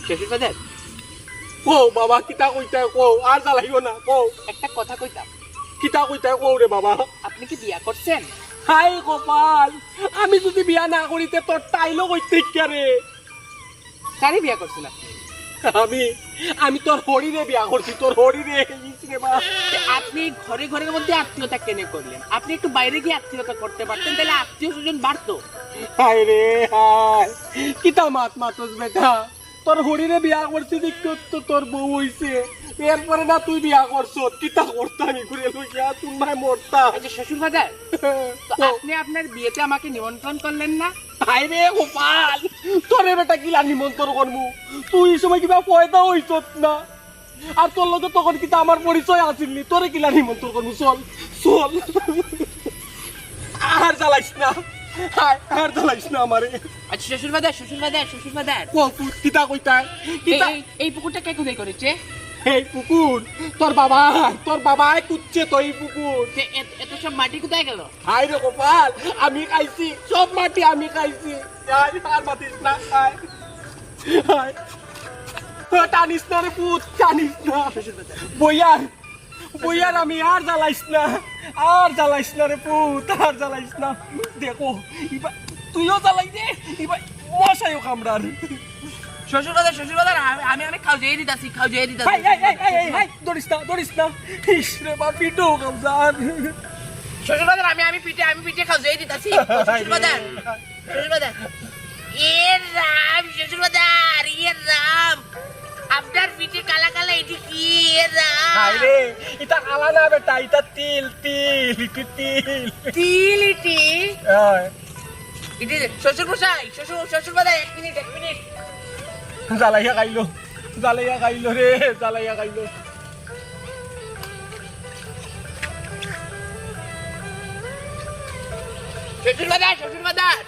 শ্বশুর বাজার কো বাবা কিতা কইতা কো আর জ্বালাইও না কো একটা কথা কইতাম কিতা কইতা কো রে বাবা আপনি কি বিয়া করছেন হাই কপাল আমি যদি বিয়া না করিতে তোর টাইলো কইতে রে কারে বিয়া করছেন আপনি আমি আমি তোর হরিরে বিয়া করছি তোর হরিরে আপনি ঘরে ঘরের মধ্যে আত্মীয়তা কেনে করলেন আপনি একটু বাইরে গিয়ে আত্মীয়তা করতে পারতেন তাহলে আত্মীয় স্বজন বাড়তো হায় রে হায় কিতা মাত মাতস বেটা তোর হরিরে বিয়া করছি দেখতো তো তোর বউ হইছে। এরপরে না তুই বিয়া করছ কিতা করতামি ঘুরে লইয়া তুমি মরতা। আচ্ছা শ্বশুর বাজার তো আপনি আপনার বিয়েতে আমাকে নিমন্ত্রণ করলেন না? হায় রে গোপাল তোরে বেটা কিলা নিমন্ত্রণ করমু? তুই এই সময় কিবা পয়দা হইছ না? আর তোর লগে তখন কিতা আমার পরিচয় আসিলনি তোরে কিলা নিমন্ত্রণ করমু? চল চল। আর জ্বালাইস না। হায় আর জ্বালাইস না আমারে। আচ্ছা শ্বশুর বাজার শ্বশুর বাজার শ্বশুর বাজার কো কিতা কইতা? কিতা? এই- পুকুরটা কে কোথায় করেছে? এই পুকুর তোর বাবা তোর বাবাই কুচ্ছে তো এই পুকুর। এত- সব মাটি কোথায় গেল? হাই রে গোপাল আমি খাইছি সব মাটি আমি খাইছি। হাই আর মাতিস না হাই হাই টানিস না রে পুত টানিস না। বইয়ার বইয়ার আমি আর জ্বালাইস না? আর জ্বালাইস না রে পুত আর জ্বালাইস না। দেখো তুইও জ্বালাই দে ইবা মশাইও কামড়ার। শ্বশুর বাজার শ্বশুর বাজার আমি- আমি অনেক খাও যেয়ে দিতাছি খাও যেয়ে দিতাছি। হাই হাই হাই হাই হাই দরিস না দরিস না। ইস রে বা পিটো কামড়ার। শ্বশুর বাজার আমি আমি পিঠে আমি পিঠে খাও যেয়ে দিতাছি। শ্বশুর বাজার শ্বশুর বাজার এ রাম শ্বশুর বাজার এ রাম। আপনার পিঠে কালা কালা এটি কি? এ রাম। কালা না বেটা এটা তিল তিল ইটি তিল। তিল ইটি? হয়। ইটি শ্বশুর মশাই শ্বশুর শ্বশুর বাজার এক মিনিট এক মিনিট। জ্বালাইয়া খাইলো জ্বালাইয়া খাইলো রে জ্বালাইয়া খাইলো শ্বশুর বাজার শ্বশুর বাজার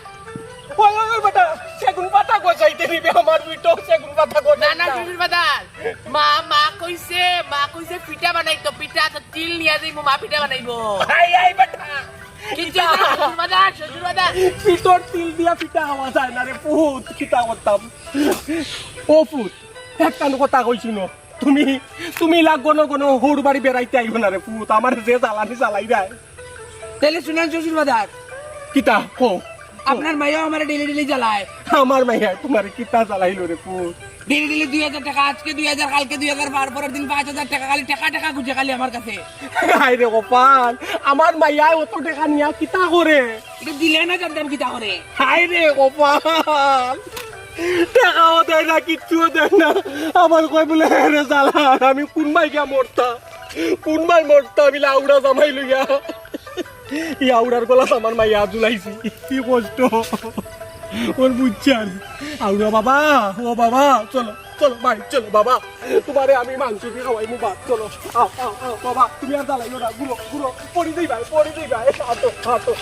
ওই ওই ওই বেটা সেগুন পাতা গোছাইতে দিবে আমার বিটো সেগুন পাতা না না শ্বশুর বাজার মা মা কইছে মা কইছে পিঠা বানাইতো তিল নিয়ে যাইবো মা পিঠা বানাইবো। হাই হাই বেটা। কিন্তু না, শ্বশুর বাজার শ্বশুর বাজার পিটোর তিল দিয়া পিঠা খাওয়া যায় না রে পুত কিতা করতাম। ও পুত একটা কথা কইছি ন তুমি তুমি লাগবো না কোনো হুর বাড়ি বেড়াইতে আইব না রে পুত আমার যে জ্বালানি জ্বালাই দেয়। তাহলে শুনেন শ্বশুর বাজার কিতা কো আপনার মাইয়াও আমার ডেলি ডেলি জ্বালায়। আমার মাইয়া তোমার কিতা জ্বালাইলো রে পুত। ডেলি ডেলি দুই হাজার টাকা আজকে দুই হাজার কালকে দুই হাজার বার পরের দিন পাঁচ হাজার টাকা খালি টাকা টাকা খুঁজে খালি আমার কাছে। হাই রে গোপাল আমার মাইয়া অত টাকা নিয়া কিতা করে? এটা দিলে না জানতাম কি তা করে? হাই রে গোপাল টাকাও দেয় না কিচ্ছুও দেয় না। আমার কয় বলে রে জ্বালা আমি কোন মাইকা মরতা? কোন মাই মরতা? আমি লাউড়া জামাই লইয়া। ই আউড়ার গলা আমার মাইয়া জুলাইছি কি কষ্ট। ওর বুঝছেন। আউড়া বাবা, ও বাবা, চলো চলো ভাই চলো, বাবা। তোমারে আমি মাংস দিয়ে খাওয়াই মু ভাত চলো বাবা, তুমি আর জ্বালাইও না গুলো গুলো পড়ি দিই ভাই, পড়ি দিই ভাই। হাঁটো হাঁটো